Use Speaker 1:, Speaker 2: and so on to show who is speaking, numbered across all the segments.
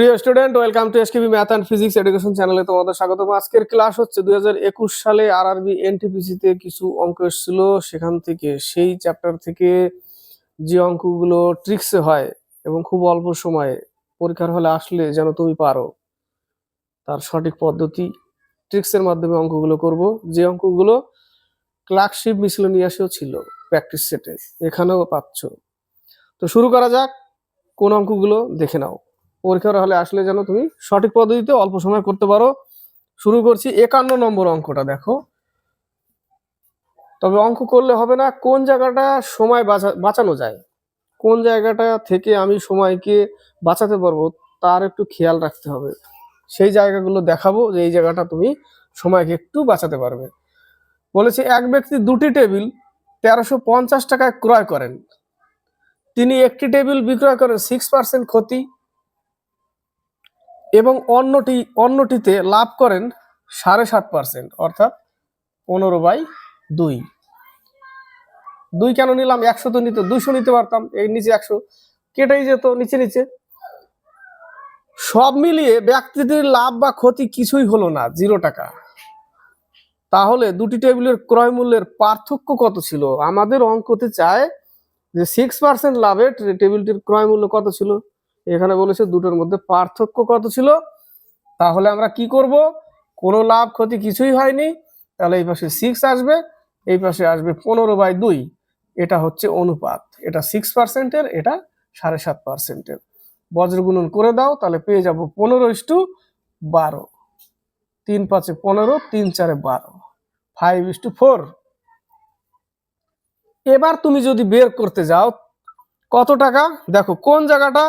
Speaker 1: প্রিয় student, welcome to SKB math and physics education চ্যানেলে তোমাদের স্বাগতম। আজকের ক্লাস হচ্ছে দু হাজার একুশ সালে আরআরবি এনটিপিসি তে কিছু অঙ্ক এসেছিল। সেখান থেকে সেই চ্যাপ্টার থেকে যে অঙ্কগুলো ট্রিক্সে হয় এবং খুব অল্প সময়ে পরীক্ষার হলে আসলে যেন তুমি পারো, তার সঠিক পদ্ধতি ট্রিক্সের মাধ্যমে অঙ্কগুলো করব। যে অঙ্কগুলো ক্লার্কশিপ মিসলেনিয়াসেও ছিল প্র্যাকটিস সেটে এখানেও পাচ্ছ। তো শুরু করা যাক। কোন অঙ্কগুলো দেখে নাও। পরীক্ষার হলে আসলে যেন তুমি সঠিক পদ্ধতিতে অল্প সময় করতে পারো। শুরু করছি একান্ন নম্বর অঙ্কটা, দেখো। তবে অঙ্ক করলে হবে না, কোন জায়গাটা সময় বাঁচা- বাঁচানো যায়? কোন জায়গাটা থেকে আমি সময়কে বাঁচাতে পারব তার একটু খেয়াল রাখতে হবে। সেই জায়গাগুলো দেখাবো যে এই জায়গাটা তুমি সময়কে একটু বাঁচাতে পারবে। বলেছে, এক ব্যক্তি দুটি টেবিল তেরোশো পঞ্চাশ টাকায় ক্রয় করেন। তিনি একটি টেবিল বিক্রয় করেন সিক্স পার্সেন্ট ক্ষতি। এবং অন্যটি, অন্যটিতে লাভ করেন সাড়ে সাত পার্সেন্ট, অর্থাৎ পনেরো বাই দুই। দুই কেন নিলাম? একশো তো নিতে, দুইশো নিতে পারতাম, এই নিচে একশো। কেটেই যেত, নিচে নিচে। সব মিলিয়ে ব্যক্তিটির লাভ বা ক্ষতি কিছুই হলো না, জিরো টাকা। তাহলে দুটি টেবিলের ক্রয় মূল্যের পার্থক্য কত ছিল? আমাদের অঙ্কতে চায় যে সিক্স পার্সেন্ট লাভে টেবিলটির ক্রয় মূল্য কত ছিল? এখানে বলেছে দুটোর মধ্যে পার্থক্য কত ছিল? তাহলে আমরা কি করব? কোনো লাভ ক্ষতি কিছুই হয়নি। তাহলে এই পাশে সিক্স আসবে, এই পাশে আসবে পনেরো বাই দুই। এটা হচ্ছে অনুপাত। এটা সিক্স পার্সেন্টের এটা সাড়ে সাত পার্সেন্টের বজ্রগুণন করে দাও, তাহলে পেয়ে যাব পনেরো ইস্টু বারো। তিন পাঁচে পনেরো, তিন চারে বারো। ফাইভ ইস্টু ফোর এবার তুমি যদি বের করতে যাও, কত টাকা? দেখো, কোন জায়গাটা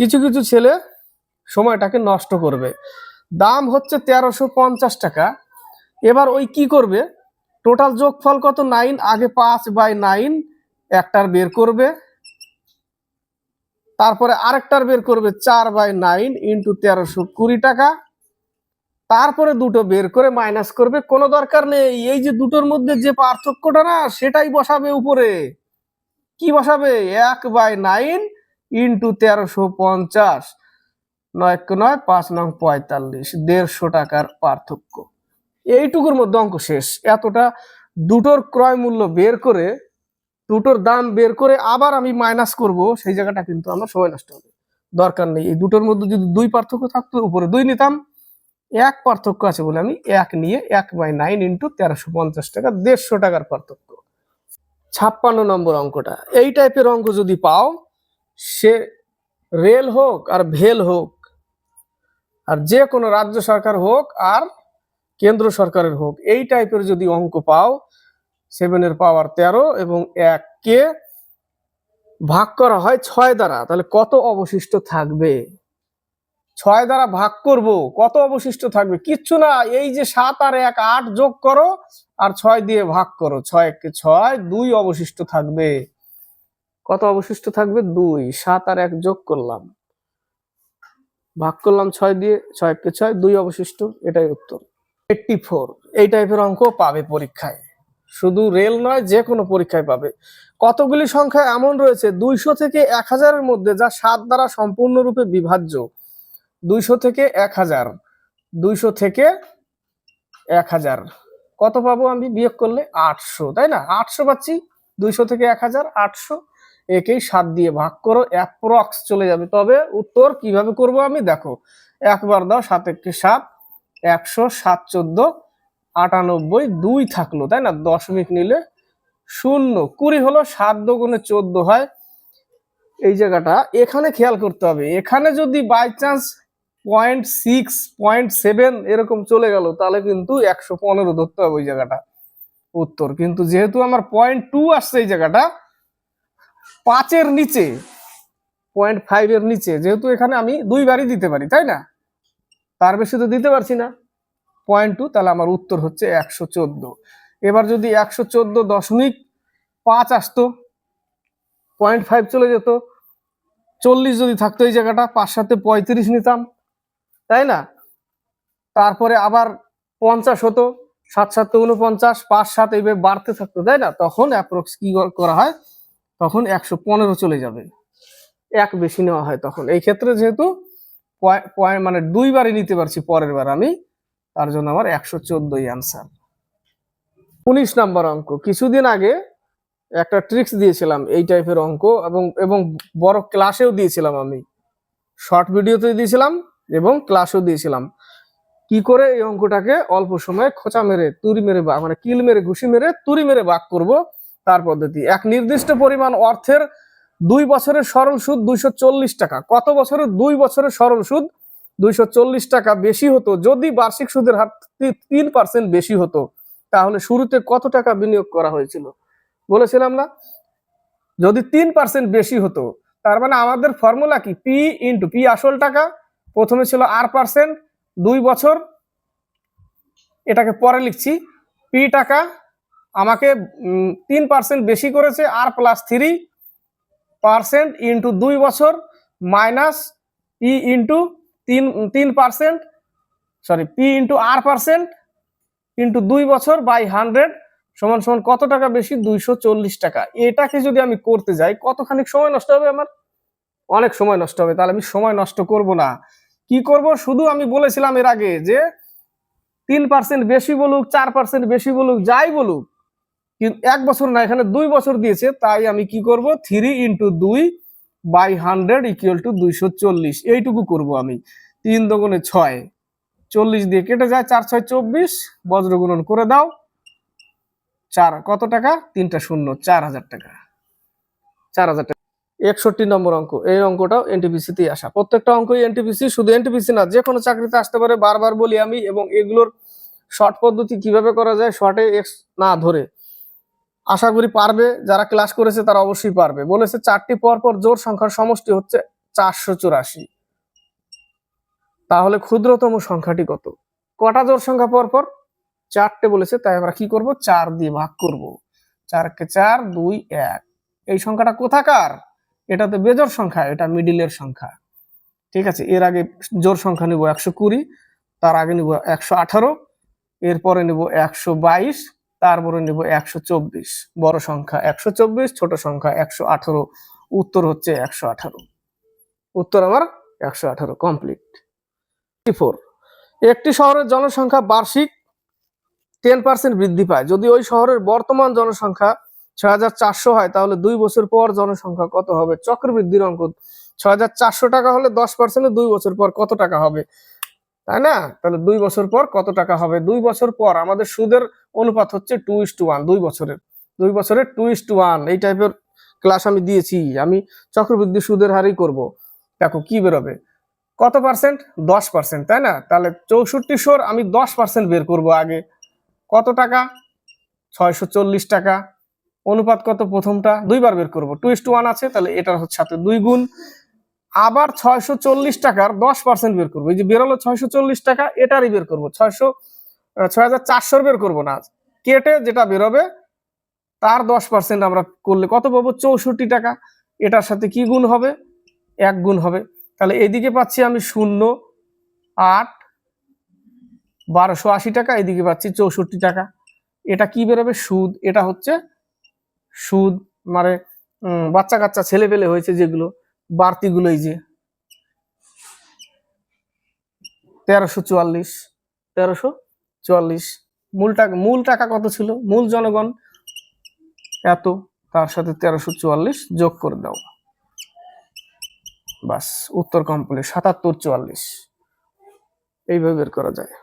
Speaker 1: কিছু কিছু ছেলে সময়টাকে নষ্ট করবে। দাম হচ্ছে তেরোশো পঞ্চাশ টাকা। এবার ওই কি করবে? টোটাল যোগফল কত? নাইন, আগে পাঁচ বাই নাইন, একটার বের করবে। তারপরে আরেকটার বের করবে চার বাই নাইন ইন্টু তেরোশো কুড়ি টাকা। তারপরে দুটো বের করে মাইনাস করবে, কোনো দরকার নেই। এই যে দুটোর মধ্যে যে পার্থক্যটা না, সেটাই বসাবে উপরে। কি বসাবে? এক বাই নাইন ইন্টু তেরোশো পঞ্চাশ, নয় নয় পাঁচ নং পঁয়তাল্লিশ, দেড়শো টাকার পার্থক্য। এইটুকুর মধ্যে অঙ্ক শেষ। এতটা দুটোর ক্রয় মূল্য বের করে, দুটোর দাম বের করে আবার আমি মাইনাস করব, সেই জায়গাটা কিন্তু আমার সময় নষ্ট হবে। দরকার নেই। এই দুটোর মধ্যে যদি দুই পার্থক্য থাকতো, উপরে দুই নিতাম, এক পার্থক্য আছে বলে আমি এক নিয়ে এক বাই নাইন ইন্টু তেরোশো পঞ্চাশ টাকা, দেড়শো টাকার পার্থক্য। ছাপ্পান্ন নম্বর অঙ্কটা। এই টাইপের অঙ্ক যদি পাও সে রেল হোক আর ভেল হোক, আর যে কোনো রাজ্য সরকার হোক আর কেন্দ্র সরকারের হোক, এই টাইপের যদি অঙ্ক পাও সেভেনের পাওয়ার তেরো এবং এক কে ভাগ করা হয় ছয় দ্বারা, তাহলে কত অবশিষ্ট থাকবে? ছয় দ্বারা ভাগ করব, কত অবশিষ্ট থাকবে? কিচ্ছু না, এই যে সাত আর এক, আট যোগ করো, আর ছয় দিয়ে ভাগ করো, ছয় এককে ছয়, দুই অবশিষ্ট থাকবে। কত অবশিষ্ট থাকবে? দুই। সাত আর এক যোগ করলাম। ভাগ করলাম ছয় দিয়ে ছয় এককে ছয়, দুই অবশিষ্ট। এটাই উত্তর। এইটটি ফোর এই টাইপের অঙ্ক পাবে পরীক্ষায়। শুধু রেল নয়, যে কোনো পরীক্ষায় পাবে। কতগুলি সংখ্যা এমন রয়েছে? দুইশো থেকে এক হাজারের মধ্যে, যা সাত দ্বারা সম্পূর্ণরূপে বিভাজ্য। দুইশো থেকে এক হাজার। দুইশো থেকে এক হাজার। কত পাবো আমি? বিয়োগ করলে আটশো। তাই না? আটশো পাচ্ছি। দুইশো থেকে এক হাজার, আটশো। একেই সাত দিয়ে ভাগ করো অ্যাপ্রক্স চলে যাবে। তবে উত্তর কীভাবে করব আমি? দেখো, একবার দাও, সাত একটি সাত, একশো সাত চোদ্দ, আটানব্বই দুই থাকল, তাই না? দশমিক নিলে শূন্য। কুড়ি হলো সাত দোগুণে চোদ্দ হয়। এই জায়গাটা এখানে খেয়াল করতে হবে। এখানে যদি by chance point six point seven এরকম চলে গেল, তাহলে কিন্তু একশো পনেরো ধরতে হবে ওই জায়গাটা। উত্তর। কিন্তু যেহেতু আমার পয়েন্ট টু আসছে এই জায়গাটা পাঁচের নিচে পয়েন্ট ফাইভ এর নিচে, যেহেতু এখানে আমি দুইবারই দিতে পারি, তাই না? তার বেশি তো দিতে পারছি না। পয়েন্ট টু তাহলে আমার উত্তর হচ্ছে একশো চোদ্দ। এবার যদি একশো চোদ্দ দশমিক পাঁচ আসতো পয়েন্ট ফাইভ চলে যেত, চল্লিশ যদি থাকতো এই জায়গাটা, পাঁচ সাথে পঁয়ত্রিশ নিতাম, তাই না? তারপরে আবার পঞ্চাশ হতো, সাত সাত উনপঞ্চাশ পাঁচ সাত এইভাবে বাড়তে থাকতো, তাই না? তখন অ্যাপ্রক্স কি করা হয়? তখন একশো পনেরো চলে যাবে। এক বেশি নেওয়া হয় তখন। এই ক্ষেত্রে যেহেতু মানে দুইবারই নিতে পারছি, পরের বার আমি, তার জন্য আমার একশো চোদ্দই আনসার উনিশ নাম্বার অঙ্ক। কিছুদিন আগে একটা ট্রিক্স দিয়েছিলাম এই টাইপের অঙ্ক, এবং এবং বড় ক্লাসেও দিয়েছিলাম আমি। শর্ট ভিডিওতে দিয়েছিলাম, এবং ক্লাসেও দিয়েছিলাম। কি করে এই অঙ্কটাকে অল্প সময়ে খোঁচা মেরে তুরি মেরে বা মানে কিল মেরে, ঘুষি মেরে তুরি মেরে বাক করব তার পদ্ধতি। এক নির্দিষ্ট পরিমাণ অর্থের দুই বছরের সরল সুদ দুইশো চল্লিশ টাকা। কত বছরের? দুই বছরের সরল সুদ দুইশো চল্লিশ টাকা বেশি হতো। যদি বার্ষিক সুদের হার তিন পার্সেন্ট বেশি হতো, তাহলে শুরুতে কত টাকা বিনিয়োগ করা হয়েছিল? বলেছিলাম না? যদি তিন পার্সেন্ট বেশি হতো, তার মানে আমাদের ফর্মুলা কি? পি ইন্টু, পি আসল টাকা, প্রথমে ছিল আর পার্সেন্ট, দুই বছর, এটাকে পরে লিখছি, পি টাকা আমাকে তিন পার্সেন্ট বেশি করেছে আর প্লাস থ্রি পার্সেন্ট ইন্টু দুই বছর মাইনাস পি ইন্টু তিন তিন percent sorry P into R percent into দুই বছর বাই হান্ড্রেড সমান সমান কত টাকা বেশি? দুইশো চল্লিশ টাকা। এটাকে যদি আমি করতে যাই কতখানি সময় নষ্ট হবে আমার? অনেক সময় নষ্ট হবে, তাহলে আমি সময় নষ্ট করব না। কি করব? শুধু আমি বলেছিলাম এর আগে যে তিন পার্সেন্ট বেশি বলুক, চার পার্সেন্ট বেশি বলুক, যাই বলুক কিন্তু এক বছর না, এখানে দুই বছর দিয়েছে, তাই আমি কি করব? থ্রি ইন্টু দুই বাই হান্ড্রেড ইকুয়াল টু দুইশো চল্লিশ। এইটুকু করব আমি। তিন দগুণে ছয়। চল্লিশ দিয়ে কেটে যায়, চার ছয় চব্বিশ। বজ্র গুণন করে দাও। চার, কত টাকা? তিনটা শূন্য, চার হাজার টাকা। চার হাজার টাকা। একষট্টি নম্বর অঙ্ক, এই অঙ্কটাও এনটিপিসি তে আসা। প্রত্যেকটা অঙ্কই এনটিপিসি শুধু এনটিপিসি না, যে কোনো চাকরিতে আসতে পারে, বারবার বলি আমি, এবং এগুলোর শর্ট পদ্ধতি কীভাবে করা যায় শর্টে এক্স না, ধরে। আশা করি পারবে, যারা ক্লাস করেছে তারা অবশ্যই পারবে। বলেছে চারটি পর পর জোর সংখ্যার সমষ্টি হচ্ছে চারশো চুরাশি। তাহলে ক্ষুদ্রতম সংখ্যাটি কত? কটা জোর সংখ্যা পর পর চারটে বলেছে, তাই আমরা কি করব? চার দিয়ে ভাগ করব। চারকে চার, দুই, এক। এই সংখ্যাটা কোথাকার? এটা তো বেজোর সংখ্যা, এটা মিডিলের সংখ্যা। ঠিক আছে, এর আগে জোর সংখ্যা নিব একশো কুড়ি, তার আগে নিব একশো আঠারো, এরপরে নিব একশো বাইশ তারপরে নিব একশো চব্বিশ। বড় সংখ্যা একশো চব্বিশ, ছোট সংখ্যা একশো আঠারো। উত্তর হচ্ছে একশো আঠারো। উত্তর আমার একশো আঠারো কমপ্লিট ফোর একটি শহরের জনসংখ্যা বার্ষিক টেন পার্সেন্ট বৃদ্ধি পায়। যদি ওই শহরের বর্তমান জনসংখ্যা ছয় হাজার চারশো হয়, তাহলে দুই বছর পর জনসংখ্যা কত হবে? চক্রবৃদ্ধির অঙ্ক। ছয় হাজার চারশো টাকা হলে দশ পার্সেন্টে দুই বছর পর কত টাকা হবে? তাই না? তাহলে দুই বছর পর কত টাকা হবে? দুই বছর পর আমাদের সুদের অনুপাত হচ্ছে টু ইস টু ওয়ান দুই বছরের। দুই বছরের টু ইস টু ওয়ান এই টাইপের ক্লাস আমি দিয়েছি। আমি চক্রবৃদ্ধি সুদের হারেই করব। দেখো কি বেরোবে? কত পার্সেন্ট দশ পার্সেন্ট তাই না? তাহলে চৌষট্টি চৌষট্টিশোর আমি দশ পার্সেন্ট বের করব আগে। কত টাকা? ছয়শো চল্লিশ টাকা। অনুপাত কত প্রথমটা? দুইবার বের করব। টু ইস টু ওয়ান আছে, তাহলে এটার হচ্ছে সাথে দুই গুণ। আবার ছয়শো চল্লিশ টাকার দশ পার্সেন্ট বের করব। এই যে বেরোলো ছয়শো চল্লিশ টাকা, এটারই বের করব। ছয়শো ছয় হাজার চারশোর বের করব না। কেটে যেটা বেরোবে, তার দশ পার্সেন্ট আমরা করলে কত পাবো? চৌষট্টি টাকা। এটার সাথে কি গুণ হবে? এক গুণ হবে। তাহলে এদিকে পাচ্ছি আমি শূন্য, আট, বারোশো আশি টাকা। এদিকে পাচ্ছি চৌষট্টি টাকা। এটা কি বেরোবে? সুদ। এটা হচ্ছে সুদ। মানে বাচ্চা কাচ্চা ছেলে পেলে হয়েছে যেগুলো। বাড়তিগুলো এই যে। তেরোশো চুয়াল্লিশ। তেরোশো? চুয়াল্লিশ। মূল টাকা মূল টাকা কত ছিল? মূল জনগণ এত তার সাথে তেরোশো চুয়াল্লিশ যোগ করে দাও। বাস উত্তর কমপ্লিট সাতাত্তর চুয়াল্লিশ। এইভাবে বের করা যায়।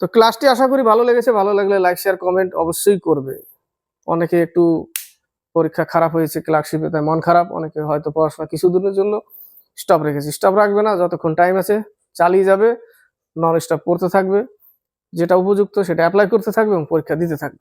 Speaker 1: তো ক্লাসটি আশা করি ভালো লেগেছে। ভালো লাগলে লাইক শেয়ার কমেন্ট অবশ্যই করবে। অনেকে একটু পরীক্ষা খারাপ হয়েছে ক্লার্কশিপে তাই মন খারাপ, অনেকে হয়তো পড়াশোনা কিছু দূরের জন্য স্টপ রেখেছে। স্টপ রাখবে না, যতক্ষণ টাইম আছে চালিয়ে যাবে নন স্টপ পড়তে থাকবে, যেটা উপযুক্ত সেটা অ্যাপ্লাই করতে থাকবে এবং পরীক্ষা দিতে থাকবে।